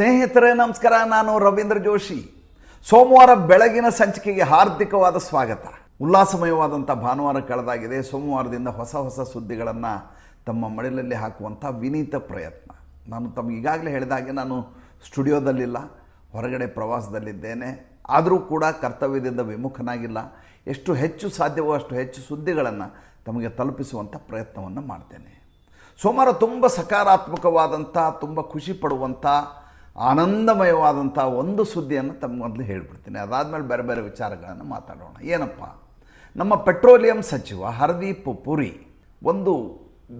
ಸ್ನೇಹಿತರೇ, ನಮಸ್ಕಾರ. ನಾನು ರವೀಂದ್ರ ಜೋಶಿ. ಸೋಮವಾರ ಬೆಳಗಿನ ಸಂಚಿಕೆಗೆ ಹಾರ್ದಿಕವಾದ ಸ್ವಾಗತ. ಉಲ್ಲಾಸಮಯವಾದಂಥ ಭಾನುವಾರ ಕಳೆದಾಗಿದೆ. ಸೋಮವಾರದಿಂದ ಹೊಸ ಹೊಸ ಸುದ್ದಿಗಳನ್ನು ತಮ್ಮ ಮಡಿಲಲ್ಲಿ ಹಾಕುವಂಥ ವಿನೀತ ಪ್ರಯತ್ನ. ನಾನು ತಮಗೆ ಈಗಾಗಲೇ ಹೇಳಿದ ಹಾಗೆ ನಾನು ಸ್ಟುಡಿಯೋದಲ್ಲಿಲ್ಲ, ಹೊರಗಡೆ ಪ್ರವಾಸದಲ್ಲಿದ್ದೇನೆ. ಆದರೂ ಕೂಡ ಕರ್ತವ್ಯದಿಂದ ವಿಮುಖನಾಗಿಲ್ಲ. ಎಷ್ಟು ಹೆಚ್ಚು ಸಾಧ್ಯವೋ ಅಷ್ಟು ಹೆಚ್ಚು ಸುದ್ದಿಗಳನ್ನು ತಮಗೆ ತಲುಪಿಸುವಂಥ ಪ್ರಯತ್ನವನ್ನು ಮಾಡ್ತೇನೆ. ಸೋಮವಾರ ತುಂಬ ಸಕಾರಾತ್ಮಕವಾದಂಥ, ತುಂಬ ಖುಷಿ ಪಡುವಂಥ ಆನಂದಮಯವಾದಂಥ ಒಂದು ಸುದ್ದಿಯನ್ನು ತಮ್ಮ ಮೊದಲು ಹೇಳಿಬಿಡ್ತೀನಿ. ಅದಾದಮೇಲೆ ಬೇರೆ ಬೇರೆ ವಿಚಾರಗಳನ್ನು ಮಾತಾಡೋಣ. ಏನಪ್ಪ? ನಮ್ಮ ಪೆಟ್ರೋಲಿಯಂ ಸಚಿವ ಹರದೀಪ್ ಪುರಿ ಒಂದು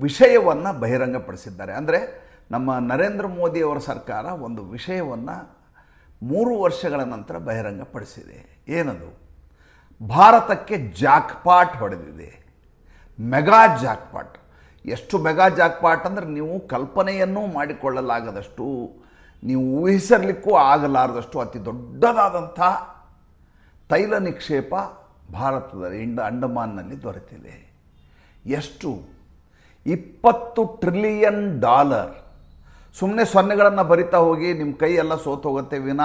ವಿಷಯವನ್ನು ಬಹಿರಂಗಪಡಿಸಿದ್ದಾರೆ. ಅಂದರೆ ನಮ್ಮ ನರೇಂದ್ರ ಮೋದಿಯವರ ಸರ್ಕಾರ ಒಂದು ವಿಷಯವನ್ನು ಮೂರು ವರ್ಷಗಳ ನಂತರ ಬಹಿರಂಗಪಡಿಸಿದೆ. ಏನದು? ಭಾರತಕ್ಕೆ ಜಾಕ್ಪಾಟ್ ಹೊಡೆದಿದೆ. Mega jackpot. ಎಷ್ಟು ಮೆಗಾ ಜಾಕ್ಪಾಟ್ ಅಂದರೆ ನೀವು ಕಲ್ಪನೆಯನ್ನೂ ಮಾಡಿಕೊಳ್ಳಲಾಗದಷ್ಟು ನೀವು ಊಹಿಸಿರಲಿಕ್ಕೂ ಆಗಲಾರದಷ್ಟು ಅತಿ ದೊಡ್ಡದಾದಂಥ ತೈಲ ನಿಕ್ಷೇಪ ಭಾರತದ ಇಂಡ, ಅಂಡಮಾನ್ನಲ್ಲಿ ದೊರೆತಿದೆ. ಎಷ್ಟು? ಇಪ್ಪತ್ತು ಟ್ರಿಲಿಯನ್ ಡಾಲರ್. ಸುಮ್ಮನೆ ಸೊನ್ನೆಗಳನ್ನು ಬರಿತಾ ಹೋಗಿ ನಿಮ್ಮ ಕೈ ಎಲ್ಲ ಸೋತು ಹೋಗುತ್ತೆ ವಿನ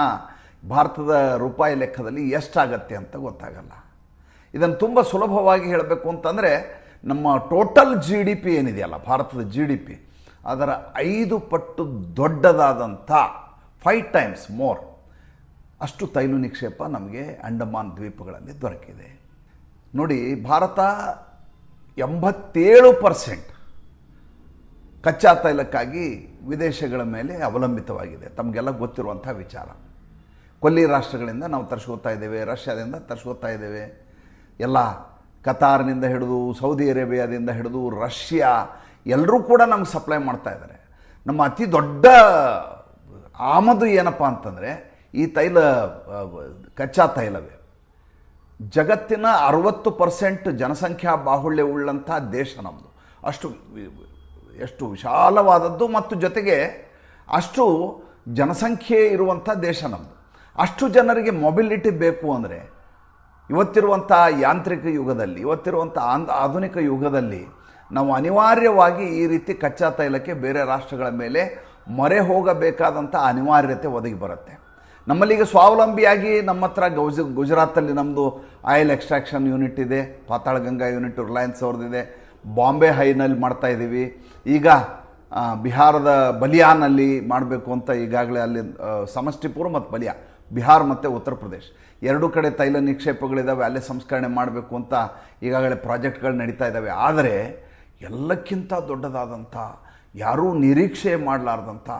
ಭಾರತದ ರೂಪಾಯಿ ಲೆಕ್ಕದಲ್ಲಿ ಎಷ್ಟಾಗತ್ತೆ ಅಂತ ಗೊತ್ತಾಗಲ್ಲ. ಇದನ್ನು ತುಂಬ ಸುಲಭವಾಗಿ ಹೇಳಬೇಕು ಅಂತಂದರೆ ನಮ್ಮ ಟೋಟಲ್ ಜಿ ಡಿ ಪಿ ಏನಿದೆಯಲ್ಲ, ಭಾರತದ ಜಿ ಡಿ ಪಿ ಅದರ ಐದು ಪಟ್ಟು ದೊಡ್ಡದಾದಂಥ ಫೈವ್ ಟೈಮ್ಸ್ ಮೋರ್ ಅಷ್ಟು ತೈಲು ನಿಕ್ಷೇಪ ನಮಗೆ ಅಂಡಮಾನ್ ದ್ವೀಪಗಳಲ್ಲಿ ದೊರಕಿದೆ. ನೋಡಿ, ಭಾರತ ಎಂಬತ್ತೇಳು ಪರ್ಸೆಂಟ್ ಕಚ್ಚಾ ತೈಲಕ್ಕಾಗಿ ವಿದೇಶಗಳ ಮೇಲೆ ಅವಲಂಬಿತವಾಗಿದೆ. ತಮಗೆಲ್ಲ ಗೊತ್ತಿರುವಂಥ ವಿಚಾರ. ಕೊಲ್ಲಿ ರಾಷ್ಟ್ರಗಳಿಂದ ನಾವು ತರಿಸ್ಕೋತಾ ಇದ್ದೇವೆ, ರಷ್ಯಾದಿಂದ ತರಿಸ್ಕೋತಾ ಇದ್ದೇವೆ. ಎಲ್ಲ ಕತಾರ್ನಿಂದ ಹಿಡಿದು, ಸೌದಿ ಅರೇಬಿಯಾದಿಂದ ಹಿಡಿದು, ರಷ್ಯಾ ಎಲ್ಲರೂ ಕೂಡ ನಮ್ಗೆ ಸಪ್ಲೈ ಮಾಡ್ತಾ ಇದ್ದಾರೆ ನಮ್ಮ ಅತಿ ದೊಡ್ಡ ಆಮದು ಏನಪ್ಪ ಅಂತಂದರೆ, ಈ ತೈಲ ಕಚ್ಚಾ ತೈಲವೇ. ಜಗತ್ತಿನ ಅರವತ್ತು ಪರ್ಸೆಂಟ್ ಜನಸಂಖ್ಯಾ ಬಾಹುಳ್ಯವುಳ್ಳಂಥ ದೇಶ ನಮ್ಮದು ಅಷ್ಟು ಎಷ್ಟು ವಿಶಾಲವಾದದ್ದು ಮತ್ತು ಜೊತೆಗೆ ಅಷ್ಟು ಜನಸಂಖ್ಯೆ ಇರುವಂಥ ದೇಶ ನಮ್ಮದು ಅಷ್ಟು ಜನರಿಗೆ ಮೊಬಿಲಿಟಿ ಬೇಕು ಅಂದರೆ, ಇವತ್ತಿರುವಂಥ ಯಾಂತ್ರಿಕ ಯುಗದಲ್ಲಿ, ಇವತ್ತಿರುವಂಥ ಆಧುನಿಕ ಯುಗದಲ್ಲಿ ನಾವು ಅನಿವಾರ್ಯವಾಗಿ ಈ ರೀತಿ ಕಚ್ಚಾ ತೈಲಕ್ಕೆ ಬೇರೆ ರಾಷ್ಟ್ರಗಳ ಮೇಲೆ ಮೊರೆ ಹೋಗಬೇಕಾದಂಥ ಅನಿವಾರ್ಯತೆ ಒದಗಿ ಬರುತ್ತೆ. ನಮ್ಮಲ್ಲಿಗೆ ಸ್ವಾವಲಂಬಿಯಾಗಿ ನಮ್ಮ ಹತ್ರ ಗೌಜ್, ಗುಜರಾತಲ್ಲಿ ನಮ್ಮದು ಆಯಿಲ್ ಎಕ್ಸ್ಟ್ರಾಕ್ಷನ್ ಯೂನಿಟ್ ಇದೆ, ಪಾತಾಳಗಂಗಾ ಯೂನಿಟ್ ರಿಲಯನ್ಸ್ ಅವ್ರದ್ದಿದೆ, ಬಾಂಬೆ ಹೈನಲ್ಲಿ ಮಾಡ್ತಾ ಇದ್ದೀವಿ. ಈಗ ಬಿಹಾರದ ಬಲಿಯಾನಲ್ಲಿ ಮಾಡಬೇಕು ಅಂತ ಈಗಾಗಲೇ ಅಲ್ಲಿ ಸಮಷ್ಟಿಪುರ ಮತ್ತು ಬಲಿಯಾ, ಬಿಹಾರ್ ಮತ್ತು ಉತ್ತರ ಪ್ರದೇಶ್. ಎರಡೂ ಕಡೆ ತೈಲ ನಿಕ್ಷೇಪಗಳಿದ್ದಾವೆ ಅಲ್ಲೇ ಸಂಸ್ಕರಣೆ ಮಾಡಬೇಕು ಅಂತ ಈಗಾಗಲೇ ಪ್ರಾಜೆಕ್ಟ್ಗಳು ನಡೀತಾ ಇದ್ದಾವೆ ಆದರೆ ಎಲ್ಲಕ್ಕಿಂತ ದೊಡ್ಡದಾದಂಥ, ಯಾರೂ ನಿರೀಕ್ಷೆ ಮಾಡಲಾರ್ದಂಥ,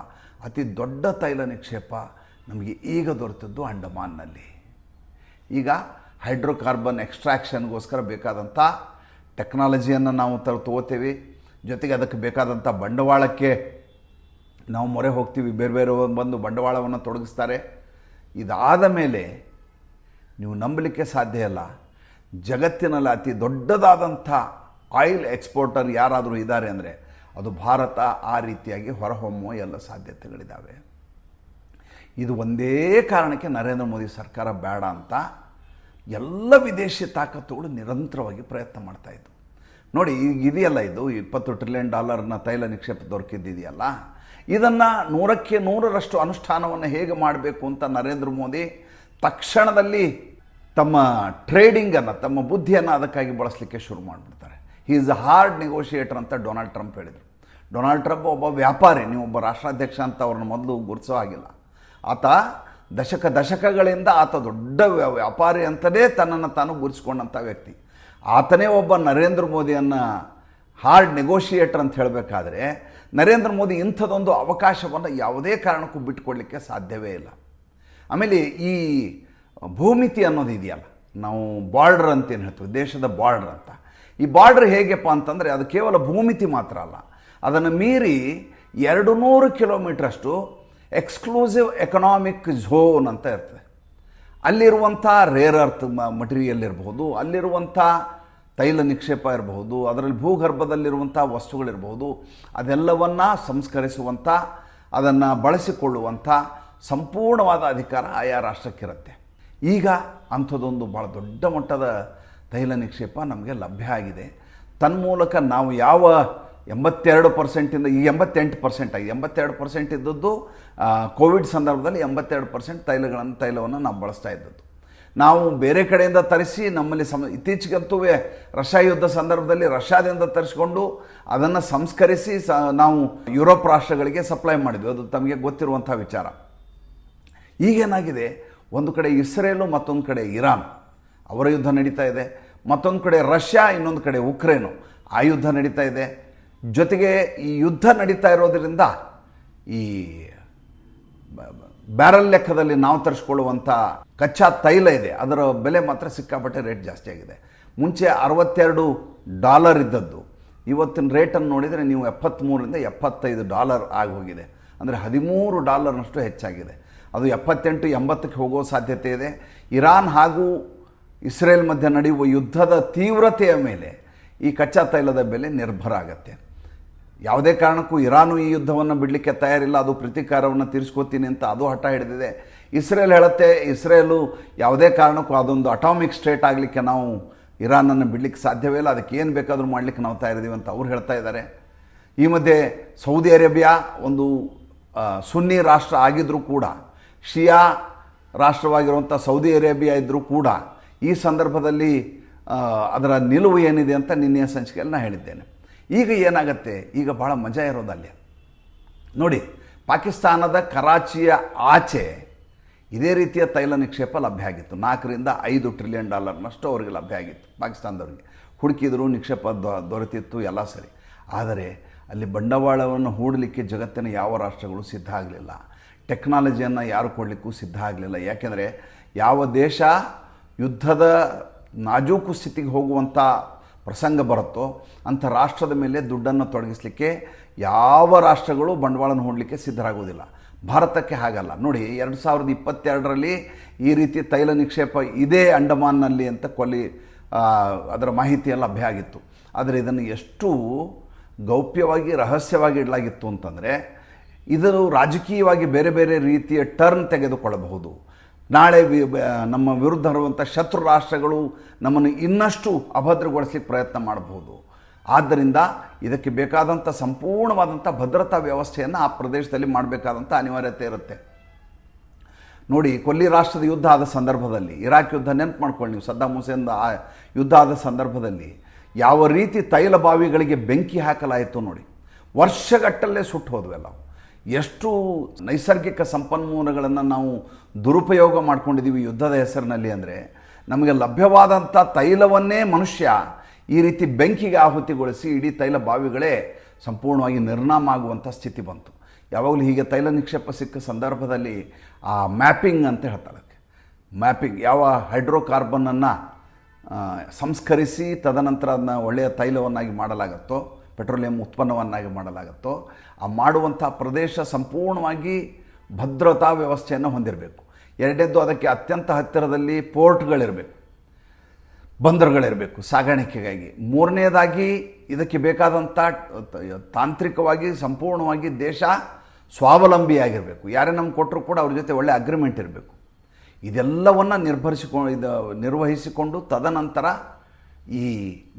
ಅತಿ ದೊಡ್ಡ ತೈಲ ನಿಕ್ಷೇಪ ನಮಗೆ ಈಗ ದೊರೆತದ್ದು ಅಂಡಮಾನ್ನಲ್ಲಿ. ಈಗ ಹೈಡ್ರೋಕಾರ್ಬನ್ ಎಕ್ಸ್ಟ್ರಾಕ್ಷನ್ಗೋಸ್ಕರ ಬೇಕಾದಂಥ ಟೆಕ್ನಾಲಜಿಯನ್ನು ನಾವು ತ ತಗೋತೀವಿ. ಜೊತೆಗೆ ಅದಕ್ಕೆ ಬೇಕಾದಂಥ ಬಂಡವಾಳಕ್ಕೆ ನಾವು ಮೊರೆ ಹೋಗ್ತೀವಿ. ಬೇರೆ ಬೇರೆ ಬಂದು ಬಂಡವಾಳವನ್ನು ತೊಡಗಿಸ್ತಾರೆ. ಇದಾದ ಮೇಲೆ ನೀವು ನಂಬಲಿಕ್ಕೆ ಸಾಧ್ಯ ಇಲ್ಲ. ಜಗತ್ತಿನಲ್ಲಿ ಅತಿ ದೊಡ್ಡದಾದಂಥ ಆಯಿಲ್ ಎಕ್ಸ್ಪೋರ್ಟರ್ ಯಾರಾದರೂ ಇದ್ದಾರೆ ಅಂದರೆ ಅದು ಭಾರತ ಆ ರೀತಿಯಾಗಿ ಹೊರಹೊಮ್ಮುವ ಎಲ್ಲ ಸಾಧ್ಯತೆಗಳಿದ್ದಾವೆ ಇದು ಒಂದೇ ಕಾರಣಕ್ಕೆ ನರೇಂದ್ರ ಮೋದಿ ಸರ್ಕಾರ ಬೇಡ ಅಂತ ಎಲ್ಲ ವಿದೇಶಿ ತಾಕತ್ತುಗಳು ನಿರಂತರವಾಗಿ ಪ್ರಯತ್ನ ಮಾಡ್ತಾ ಇದ್ದವು ನೋಡಿ, ಈಗ ಇದೆಯಲ್ಲ ಇದು, ಇಪ್ಪತ್ತು ಟ್ರಿಲಿಯನ್ ಡಾಲರ್ನ ತೈಲ ನಿಕ್ಷೇಪ ದೊರಕಿದ್ದಿದೆಯಲ್ಲ? ಇದನ್ನು ನೂರಕ್ಕೆ ನೂರರಷ್ಟು ಅನುಷ್ಠಾನವನ್ನು ಹೇಗೆ ಮಾಡಬೇಕು ಅಂತ ನರೇಂದ್ರ ಮೋದಿ ತಕ್ಷಣದಲ್ಲಿ ತಮ್ಮ ಟ್ರೇಡಿಂಗನ್ನು ತಮ್ಮ ಬುದ್ಧಿಯನ್ನು ಅದಕ್ಕಾಗಿ ಬಳಸಲಿಕ್ಕೆ ಶುರು ಮಾಡಿಬಿಡ್ತಾರೆ. ಈಸ್ ಹಾರ್ಡ್ ನೆಗೋಷಿಯೇಟರ್ ಅಂತ ಡೊನಾಲ್ಡ್ ಟ್ರಂಪ್ ಹೇಳಿದರು. ಡೊನಾಲ್ಡ್ ಟ್ರಂಪ್ ಒಬ್ಬ ವ್ಯಾಪಾರಿ, ನೀವು ಒಬ್ಬ ರಾಷ್ಟ್ರಾಧ್ಯಕ್ಷ ಅಂತ ಅವ್ರನ್ನ ಮೊದಲು ಗುರುತಿಸೋ ಆಗಿಲ್ಲ ಆತ ದಶಕ ದಶಕಗಳಿಂದ ಆತ ದೊಡ್ಡ ವ್ಯ- ವ್ಯಾಪಾರಿ ಅಂತಲೇ ತನ್ನನ್ನು ತಾನು ಗುರುತಿಸ್ಕೊಂಡಂಥ ವ್ಯಕ್ತಿ. ಆತನೇ ಒಬ್ಬ ನರೇಂದ್ರ ಮೋದಿಯನ್ನು ಹಾರ್ಡ್ ನೆಗೋಷಿಯೇಟರ್ ಅಂತ ಹೇಳಬೇಕಾದ್ರೆ, ನರೇಂದ್ರ ಮೋದಿ ಇಂಥದೊಂದು ಅವಕಾಶವನ್ನು ಯಾವುದೇ ಕಾರಣಕ್ಕೂ ಬಿಟ್ಕೊಡ್ಲಿಕ್ಕೆ ಸಾಧ್ಯವೇ ಇಲ್ಲ. ಆಮೇಲೆ ಈ ಭೂಮಿತಿ ಅನ್ನೋದು ಇದೆಯಲ್ಲ, ನಾವು ಬಾರ್ಡರ್ ಅಂತ ಏನು ಹೇಳ್ತೀವಿ, ದೇಶದ ಬಾರ್ಡರ್ ಅಂತ. ಈ ಬಾರ್ಡರ್ ಹೇಗೆಪ್ಪ ಅಂತಂದರೆ ಅದು ಕೇವಲ ಭೂಮಿತಿ ಮಾತ್ರ ಅಲ್ಲ. ಅದನ್ನು ಮೀರಿ ಎರಡು ನೂರು ಕಿಲೋಮೀಟ್ರಷ್ಟು ಎಕ್ಸ್ಕ್ಲೂಸಿವ್ ಎಕನಾಮಿಕ್ ಝೋನ್ ಅಂತ ಇರ್ತದೆ. ಅಲ್ಲಿರುವಂಥ ರೇರ್ ಅರ್ತ್ ಮಟೀರಿಯಲ್ ಇರಬಹುದು ಅಲ್ಲಿರುವಂಥ ತೈಲ ನಿಕ್ಷೇಪ ಇರಬಹುದು, ಅದರಲ್ಲಿ ಭೂಗರ್ಭದಲ್ಲಿರುವಂಥ ವಸ್ತುಗಳಿರಬಹುದು, ಅದೆಲ್ಲವನ್ನು ಸಂಸ್ಕರಿಸುವಂಥ, ಅದನ್ನು ಬಳಸಿಕೊಳ್ಳುವಂಥ ಸಂಪೂರ್ಣವಾದ ಅಧಿಕಾರ ಆಯಾ ರಾಷ್ಟ್ರಕ್ಕಿರುತ್ತೆ. ಈಗ ಅಂಥದ್ದೊಂದು ಭಾಳ ದೊಡ್ಡ ಮಟ್ಟದ ತೈಲ ನಿಕ್ಷೇಪ ನಮಗೆ ಲಭ್ಯ ಆಗಿದೆ. ತನ್ಮೂಲಕ ನಾವು ಯಾವ ಎಂಬತ್ತೆರಡು ಪರ್ಸೆಂಟಿಂದ ಈ ಎಂಬತ್ತೆಂಟು ಪರ್ಸೆಂಟ್ ಆಗಿದೆ. ಎಂಬತ್ತೆರಡು ಪರ್ಸೆಂಟ್ ಇದ್ದದ್ದು ಕೋವಿಡ್ ಸಂದರ್ಭದಲ್ಲಿ ಎಂಬತ್ತೆರಡು ಪರ್ಸೆಂಟ್ ತೈಲಗಳನ್ನು, ತೈಲವನ್ನು ನಾವು ಬಳಸ್ತಾ ಇದ್ದದ್ದು. ನಾವು ಬೇರೆ ಕಡೆಯಿಂದ ತರಿಸಿ ನಮ್ಮಲ್ಲಿ ಸಮ, ಇತ್ತೀಚೆಗಂತೂ ರಷ್ಯಾ ಯುದ್ಧ ಸಂದರ್ಭದಲ್ಲಿ ರಷ್ಯಾದಿಂದ ತರಿಸ್ಕೊಂಡು ಅದನ್ನು ಸಂಸ್ಕರಿಸಿ ಸ, ನಾವು ಯುರೋಪ್ ರಾಷ್ಟ್ರಗಳಿಗೆ ಸಪ್ಲೈ ಮಾಡಿದ್ವಿ. ಅದು ತಮಗೆ ಗೊತ್ತಿರುವಂಥ ವಿಚಾರ. ಈಗೇನಾಗಿದೆ? ಒಂದು ಕಡೆ ಇಸ್ರೇಲು, ಮತ್ತೊಂದು ಕಡೆ ಇರಾನ್. ಅವರ ಯುದ್ಧ ನಡೀತಾ ಇದೆ. ಮತ್ತೊಂದು ಕಡೆ ರಷ್ಯಾ, ಇನ್ನೊಂದು ಕಡೆ ಉಕ್ರೇನು. ಆ ಯುದ್ಧ ನಡೀತಾ ಇದೆ. ಜೊತೆಗೆ ಈ ಯುದ್ಧ ನಡೀತಾ ಇರೋದರಿಂದ ಈ ಬ್ಯಾರಲ್ ಲೆಕ್ಕದಲ್ಲಿ ನಾವು ತರಿಸ್ಕೊಳ್ಳುವಂಥ ಕಚ್ಚಾ ತೈಲ ಇದೆ. ಅದರ ಬೆಲೆ ಮಾತ್ರ ಸಿಕ್ಕಾಪಟ್ಟೆ ರೇಟ್ ಜಾಸ್ತಿ ಆಗಿದೆ. ಮುಂಚೆ ಅರವತ್ತೆರಡು ಡಾಲರ್ ಇದ್ದದ್ದು. ಇವತ್ತಿನ ರೇಟನ್ನು ನೋಡಿದರೆ ನೀವು ಎಪ್ಪತ್ತ್ಮೂರರಿಂದ ಎಪ್ಪತ್ತೈದು ಡಾಲರ್ ಆಗಿ ಹೋಗಿದೆ. ಅಂದರೆ ಹದಿಮೂರು ಡಾಲರ್ನಷ್ಟು ಹೆಚ್ಚಾಗಿದೆ. ಅದು ಎಪ್ಪತ್ತೆಂಟು ಎಂಬತ್ತಕ್ಕೆ ಹೋಗೋ ಸಾಧ್ಯತೆ ಇದೆ. ಇರಾನ್ ಹಾಗೂ ಇಸ್ರೇಲ್ ಮಧ್ಯೆ ನಡೆಯುವ ಯುದ್ಧದ ತೀವ್ರತೆಯ ಮೇಲೆ ಈ ಕಚ್ಚಾ ತೈಲದ ಬೆಲೆ ನಿರ್ಭರ ಆಗತ್ತೆ. ಯಾವುದೇ ಕಾರಣಕ್ಕೂ ಇರಾನು ಈ ಯುದ್ಧವನ್ನು ಬಿಡಲಿಕ್ಕೆ ತಯಾರಿಲ್ಲ, ಅದು ಪ್ರತೀಕಾರವನ್ನು ತೀರಿಸ್ಕೋತೀನಿ ಅಂತ ಅದು ಹಠ ಹಿಡಿದಿದೆ. ಇಸ್ರೇಲ್ ಹೇಳುತ್ತೆ, ಇಸ್ರೇಲು ಯಾವುದೇ ಕಾರಣಕ್ಕೂ ಅದೊಂದು ಅಟಾಮಿಕ್ ಸ್ಟೇಟ್ ಆಗಲಿಕ್ಕೆ ನಾವು ಇರಾನನ್ನು ಬಿಡಲಿಕ್ಕೆ ಸಾಧ್ಯವೇ ಇಲ್ಲ, ಅದಕ್ಕೆ ಏನು ಬೇಕಾದರೂ ಮಾಡಲಿಕ್ಕೆ ನಾವು ತಯಾರಿದ್ದೀವಿ ಅಂತ ಅವ್ರು ಹೇಳ್ತಾ ಇದ್ದಾರೆ. ಈ ಮಧ್ಯೆ ಸೌದಿ ಅರೇಬಿಯಾ ಒಂದು ಸುನ್ನಿ ರಾಷ್ಟ್ರ ಆಗಿದ್ದರೂ ಕೂಡ, ಶಿಯಾ ರಾಷ್ಟ್ರವಾಗಿರುವಂಥ ಸೌದಿ ಅರೇಬಿಯಾ ಇದ್ದರೂ ಕೂಡ ಈ ಸಂದರ್ಭದಲ್ಲಿ ಅದರ ನಿಲುವು ಏನಿದೆ ಅಂತ ನಿನ್ನೆಯ ಸಂಚಿಕೆಯಲ್ಲಿ ನಾನು ಹೇಳಿದ್ದೇನೆ. ಈಗ ಏನಾಗುತ್ತೆ? ಈಗ ಭಾಳ ಮಜಾ ಇರೋದಲ್ಲಿ ನೋಡಿ, ಪಾಕಿಸ್ತಾನದ ಕರಾಚಿಯ ಆಚೆ ಇದೇ ರೀತಿಯ ತೈಲ ನಿಕ್ಷೇಪ ಲಭ್ಯ ಆಗಿತ್ತು. ನಾಲ್ಕರಿಂದ ಐದು ಟ್ರಿಲಿಯನ್ ಡಾಲರ್ನಷ್ಟು ಅವರಿಗೆ ಲಭ್ಯ ಆಗಿತ್ತು ಪಾಕಿಸ್ತಾನದವರಿಗೆ. ಹುಡುಕಿದ್ರು, ನಿಕ್ಷೇಪ ದೊರೆತಿತ್ತು, ಎಲ್ಲ ಸರಿ. ಆದರೆ ಅಲ್ಲಿ ಬಂಡವಾಳವನ್ನು ಹೂಡಲಿಕ್ಕೆ ಜಗತ್ತಿನ ಯಾವ ರಾಷ್ಟ್ರಗಳು ಸಿದ್ಧ ಆಗಲಿಲ್ಲ. ಟೆಕ್ನಾಲಜಿಯನ್ನು ಯಾರು ಕೊಡಲಿಕ್ಕೂ ಸಿದ್ಧ ಆಗಲಿಲ್ಲ. ಯಾಕೆಂದರೆ ಯಾವ ದೇಶ ಯುದ್ಧದ ನಾಜೂಕು ಸ್ಥಿತಿಗೆ ಹೋಗುವಂಥ ಪ್ರಸಂಗ ಬರುತ್ತೋ ಅಂಥ ರಾಷ್ಟ್ರದ ಮೇಲೆ ದುಡ್ಡನ್ನು ತೊಡಗಿಸಲಿಕ್ಕೆ ಯಾವ ರಾಷ್ಟ್ರಗಳು ಬಂಡವಾಳನ ಹೂಡಲಿಕ್ಕೆ ಸಿದ್ಧರಾಗೋದಿಲ್ಲ ಭಾರತಕ್ಕೆ ಹಾಗಲ್ಲ. ನೋಡಿ, ಎರಡು ಸಾವಿರದ ಇಪ್ಪತ್ತೆರಡರಲ್ಲಿ ಈ ರೀತಿ ತೈಲ ನಿಕ್ಷೇಪ ಇದೇ ಅಂಡಮಾನ್ನಲ್ಲಿ ಅಂತ ಕೊಲ್ಲಿ ಅದರ ಮಾಹಿತಿಯೆಲ್ಲ ಲಭ್ಯ ಆಗಿತ್ತು. ಆದರೆ ಇದನ್ನು ಎಷ್ಟು ಗೌಪ್ಯವಾಗಿ, ರಹಸ್ಯವಾಗಿ ಇಡಲಾಗಿತ್ತು ಅಂತಂದರೆ ಇದನ್ನು ರಾಜಕೀಯವಾಗಿ ಬೇರೆ ಬೇರೆ ರೀತಿಯ ಟರ್ನ್ ತೆಗೆದುಕೊಳ್ಳಬಹುದು. ನಾಳೆ ನಮ್ಮ ವಿರುದ್ಧ ಇರುವಂಥ ಶತ್ರು ರಾಷ್ಟ್ರಗಳು ನಮ್ಮನ್ನು ಇನ್ನಷ್ಟು ಅಭದ್ರಗೊಳಿಸಲಿಕ್ಕೆ ಪ್ರಯತ್ನ ಮಾಡಬಹುದು. ಆದ್ದರಿಂದ ಇದಕ್ಕೆ ಬೇಕಾದಂಥ ಸಂಪೂರ್ಣವಾದಂಥ ಭದ್ರತಾ ವ್ಯವಸ್ಥೆಯನ್ನು ಆ ಪ್ರದೇಶದಲ್ಲಿ ಮಾಡಬೇಕಾದಂಥ ಅನಿವಾರ್ಯತೆ ಇರುತ್ತೆ. ನೋಡಿ, ಕೊಲ್ಲಿ ರಾಷ್ಟ್ರದ ಯುದ್ಧ ಆದ ಸಂದರ್ಭದಲ್ಲಿ, ಇರಾಕ್ ಯುದ್ಧ ನೆನಪು ಮಾಡ್ಕೊಳ್ಳಿ ನೀವು ಸದ್ದಾಂ ಹುಸೇನ್ ಆ ಯುದ್ಧ ಆದ ಸಂದರ್ಭದಲ್ಲಿ ಯಾವ ರೀತಿ ತೈಲ ಬಾವಿಗಳಿಗೆ ಬೆಂಕಿ ಹಾಕಲಾಯಿತು ನೋಡಿ. ವರ್ಷಗಟ್ಟಲ್ಲೇ ಸುಟ್ಟು ಹೋದ್ವೆಲ್ಲ ಎಷ್ಟು ನೈಸರ್ಗಿಕ ಸಂಪನ್ಮೂಲಗಳನ್ನು ನಾವು ದುರುಪಯೋಗ ಮಾಡ್ಕೊಂಡಿದ್ದೀವಿ ಯುದ್ಧದ ಹೆಸರಿನಲ್ಲಿ ಅಂದರೆ ನಮಗೆ ಲಭ್ಯವಾದಂಥ ತೈಲವನ್ನೇ ಮನುಷ್ಯ ಈ ರೀತಿ ಬೆಂಕಿಗೆ ಆಹುತಿಗೊಳಿಸಿ ಇಡೀ ತೈಲ ಬಾವಿಗಳೇ ಸಂಪೂರ್ಣವಾಗಿ ನಿರ್ನಾಮ ಆಗುವಂಥ ಸ್ಥಿತಿ ಬಂತು. ಯಾವಾಗಲೂ ಹೀಗೆ ತೈಲ ನಿಕ್ಷೇಪ ಸಿಕ್ಕ ಸಂದರ್ಭದಲ್ಲಿ ಆ ಮ್ಯಾಪಿಂಗ್ ಅಂತ ಹೇಳ್ತಾರೆ ಮ್ಯಾಪಿಂಗ್ ಯಾವ ಹೈಡ್ರೋಕಾರ್ಬನನ್ನು ಸಂಸ್ಕರಿಸಿ ತದನಂತರ ಅದನ್ನ ಒಳ್ಳೆಯ ತೈಲವನ್ನಾಗಿ ಮಾಡಲಾಗುತ್ತೋ ಪೆಟ್ರೋಲಿಯಂ ಉತ್ಪನ್ನವನ್ನಾಗಿ ಮಾಡಲಾಗುತ್ತೋ, ಆ ಮಾಡುವಂಥ ಪ್ರದೇಶ ಸಂಪೂರ್ಣವಾಗಿ ಭದ್ರತಾ ವ್ಯವಸ್ಥೆಯನ್ನು ಹೊಂದಿರಬೇಕು. ಎರಡನೇದ್ದು ಅದಕ್ಕೆ ಅತ್ಯಂತ ಹತ್ತಿರದಲ್ಲಿ ಪೋರ್ಟ್ಗಳಿರಬೇಕು, ಬಂದರುಗಳಿರಬೇಕು ಸಾಗಾಣಿಕೆಗಾಗಿ. ಮೂರನೇದಾಗಿ ಇದಕ್ಕೆ ಬೇಕಾದಂಥ ತಾಂತ್ರಿಕವಾಗಿ ಸಂಪೂರ್ಣವಾಗಿ ದೇಶ ಸ್ವಾವಲಂಬಿಯಾಗಿರಬೇಕು. ಯಾರೇ ನಮ್ಗೆ ಕೊಟ್ಟರು ಕೂಡ ಅವ್ರ ಜೊತೆ ಒಳ್ಳೆ ಅಗ್ರಿಮೆಂಟ್ ಇರಬೇಕು. ಇದೆಲ್ಲವನ್ನು ನಿರ್ಭರಿಸಿಕೊಂಡು ಇದು ನಿರ್ವಹಿಸಿಕೊಂಡು ತದನಂತರ ಈ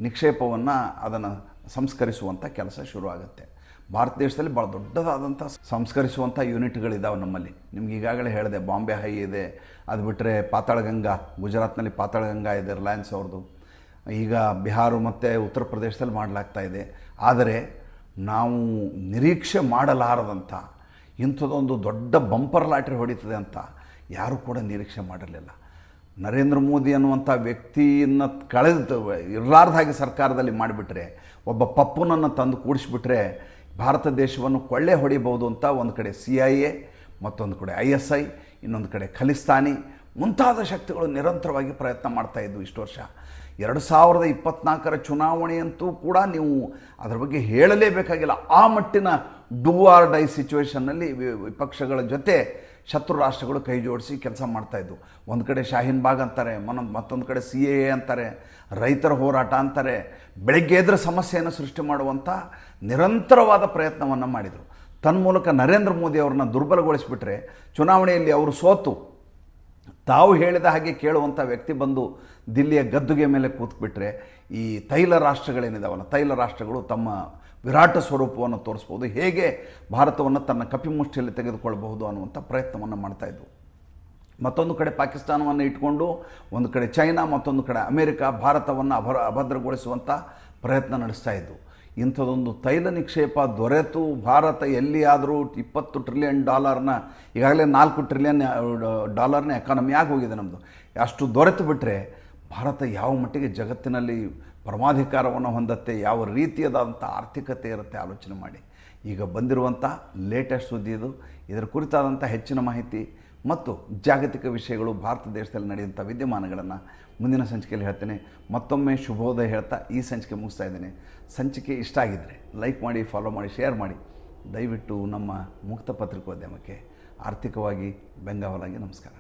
ನಿಕ್ಷೇಪವನ್ನು ಅದನ್ನು ಸಂಸ್ಕರಿಸುವಂಥ ಕೆಲಸ ಶುರುವಾಗುತ್ತೆ. ಭಾರತ ದೇಶದಲ್ಲಿ ಭಾಳ ದೊಡ್ಡದಾದಂಥ ಸಂಸ್ಕರಿಸುವಂಥ ಯೂನಿಟ್ಗಳಿದ್ದಾವೆ ನಮ್ಮಲ್ಲಿ. ನಿಮ್ಗೆ ಈಗಾಗಲೇ ಹೇಳಿದೆ, ಬಾಂಬೆ ಹೈ ಇದೆ. ಅದು ಬಿಟ್ಟರೆ ಪಾತಾಳಗಂಗಾ, ಗುಜರಾತ್ನಲ್ಲಿ ಪಾತಾಳಗಂಗಾ ಇದೆ ರಿಲಯನ್ಸ್ ಅವ್ರದ್ದು ಈಗ ಬಿಹಾರ ಮತ್ತು ಉತ್ತರ ಪ್ರದೇಶದಲ್ಲಿ ಮಾಡಲಾಗ್ತಾ ಇದೆ. ಆದರೆ ನಾವು ನಿರೀಕ್ಷೆ ಮಾಡಲಾರದಂಥ ಇಂಥದ್ದೊಂದು ದೊಡ್ಡ ಬಂಪರ್ ಲಾಟ್ರಿ ಹೊಡಿತದೆ ಅಂತ ಯಾರೂ ಕೂಡ ನಿರೀಕ್ಷೆ ಮಾಡಿರಲಿಲ್ಲ. ನರೇಂದ್ರ ಮೋದಿ ಅನ್ನುವಂಥ ವ್ಯಕ್ತಿಯನ್ನು ಕಳೆದು ಇರಲಾರ್ದಾಗಿ ಸರ್ಕಾರದಲ್ಲಿ ಮಾಡಿಬಿಟ್ರೆ ಒಬ್ಬ ಪಪ್ಪುನನ್ನು ತಂದು ಕೂಡಿಸ್ಬಿಟ್ರೆ ಭಾರತ ದೇಶವನ್ನು ಕೊಳ್ಳೆ ಹೊಡಿಬೋದು ಅಂತ ಒಂದು ಕಡೆ ಸಿ ಐ ಎ, ಮತ್ತೊಂದು ಕಡೆ ಐ ಎಸ್ ಐ, ಇನ್ನೊಂದು ಕಡೆ ಖಲಿಸ್ತಾನಿ ಮುಂತಾದ ಶಕ್ತಿಗಳು ನಿರಂತರವಾಗಿ ಪ್ರಯತ್ನ ಮಾಡ್ತಾ ಇದ್ವು ಇಷ್ಟು ವರ್ಷ. ಎರಡು ಸಾವಿರದ ಇಪ್ಪತ್ನಾಲ್ಕರ ಚುನಾವಣೆಯಂತೂ ಕೂಡ ನೀವು ಅದರ ಬಗ್ಗೆ ಹೇಳಲೇಬೇಕಾಗಿಲ್ಲ. ಆ ಮಟ್ಟಿನ ಡೂ ಆರ್ ಡೈ ಸಿಚುವೇಷನ್ನಲ್ಲಿ ವಿಪಕ್ಷಗಳ ಜೊತೆ ಶತ್ರು ರಾಷ್ಟ್ರಗಳು ಕೈ ಜೋಡಿಸಿ ಕೆಲಸ ಮಾಡ್ತಾಯಿದ್ವು ಒಂದು ಕಡೆ ಶಾಹೀನ್ ಬಾಗ್ ಅಂತಾರೆ, ಮನೊಂದು ಮತ್ತೊಂದು ಕಡೆ ಸಿ ಎ ಅಂತಾರೆ, ರೈತರ ಹೋರಾಟ ಅಂತಾರೆ, ಬೆಳಗ್ಗೆ ಎದ್ರ ಸಮಸ್ಯೆಯನ್ನು ಸೃಷ್ಟಿ ಮಾಡುವಂಥ ನಿರಂತರವಾದ ಪ್ರಯತ್ನವನ್ನು ಮಾಡಿದರು. ತನ್ಮೂಲಕ ನರೇಂದ್ರ ಮೋದಿ ಅವ್ರನ್ನ ದುರ್ಬಲಗೊಳಿಸಿಬಿಟ್ರೆ, ಚುನಾವಣೆಯಲ್ಲಿ ಅವರು ಸೋತು ತಾವು ಹೇಳಿದ ಹಾಗೆ ಕೇಳುವಂಥ ವ್ಯಕ್ತಿ ಬಂದು ದಿಲ್ಲಿಯ ಗದ್ದುಗೆ ಮೇಲೆ ಕೂತ್ಬಿಟ್ರೆ ಈ ತೈಲ ರಾಷ್ಟ್ರಗಳೇನಿದಾವಲ್ಲ ತೈಲ ರಾಷ್ಟ್ರಗಳು ತಮ್ಮ ವಿರಾಟ ಸ್ವರೂಪವನ್ನು ತೋರಿಸ್ಬೋದು, ಹೇಗೆ ಭಾರತವನ್ನು ತನ್ನ ಕಪಿಮುಷ್ಟಿಯಲ್ಲಿ ತೆಗೆದುಕೊಳ್ಳಬಹುದು ಅನ್ನುವಂಥ ಪ್ರಯತ್ನವನ್ನು ಮಾಡ್ತಾ ಇದ್ವು. ಮತ್ತೊಂದು ಕಡೆ ಪಾಕಿಸ್ತಾನವನ್ನು ಇಟ್ಕೊಂಡು, ಒಂದು ಕಡೆ ಚೈನಾ, ಮತ್ತೊಂದು ಕಡೆ ಅಮೇರಿಕಾ, ಭಾರತವನ್ನು ಅಭರ ಅಭದ್ರಗೊಳಿಸುವಂಥ ಪ್ರಯತ್ನ ನಡೆಸ್ತಾ ಇದ್ವು. ಇಂಥದ್ದೊಂದು ತೈಲ ನಿಕ್ಷೇಪ ದೊರೆತು ಭಾರತ ಎಲ್ಲಿಯಾದರೂ ಇಪ್ಪತ್ತು ಟ್ರಿಲಿಯನ್ ಡಾಲರ್ನ ಈಗಾಗಲೇ ನಾಲ್ಕು ಟ್ರಿಲಿಯನ್ ಡಾಲರ್ನ ಎಕಾನಮಿ ಆಗಿ ಹೋಗಿದೆ ನಮ್ಮದು ಅಷ್ಟು ದೊರೆತು ಬಿಟ್ಟರೆ ಭಾರತ ಯಾವ ಮಟ್ಟಿಗೆ ಜಗತ್ತಿನಲ್ಲಿ ಪರಮಾಧಿಕಾರವನ್ನು ಹೊಂದತ್ತೆ, ಯಾವ ರೀತಿಯಾದಂಥ ಆರ್ಥಿಕತೆ ಇರುತ್ತೆ ಆಲೋಚನೆ ಮಾಡಿ. ಈಗ ಬಂದಿರುವಂಥ ಲೇಟೆಸ್ಟ್ ಸುದ್ದಿ ಇದು ಇದರ ಕುರಿತಾದಂಥ ಹೆಚ್ಚಿನ ಮಾಹಿತಿ ಮತ್ತು ಜಾಗತಿಕ ವಿಷಯಗಳು ಭಾರತ ದೇಶದಲ್ಲಿ ನಡೆಯುವಂಥ ವಿದ್ಯಮಾನಗಳನ್ನು ಮುಂದಿನ ಸಂಚಿಕೆಯಲ್ಲಿ ಹೇಳ್ತೇನೆ. ಮತ್ತೊಮ್ಮೆ ಶುಭೋದಯ ಹೇಳ್ತಾ ಈ ಸಂಚಿಕೆ ಮುಗಿಸ್ತಾ ಇದ್ದೇನೆ. ಸಂಚಿಕೆ ಇಷ್ಟ ಆಗಿದ್ದರೆ ಲೈಕ್ ಮಾಡಿ ಫಾಲೋ ಮಾಡಿ ಶೇರ್ ಮಾಡಿ. ದಯವಿಟ್ಟು ನಮ್ಮ ಮುಕ್ತ ಪತ್ರಿಕೋದ್ಯಮಕ್ಕೆ ಆರ್ಥಿಕವಾಗಿ ಬೆಂಗಾವಲಾಗಿ ನಮಸ್ಕಾರ.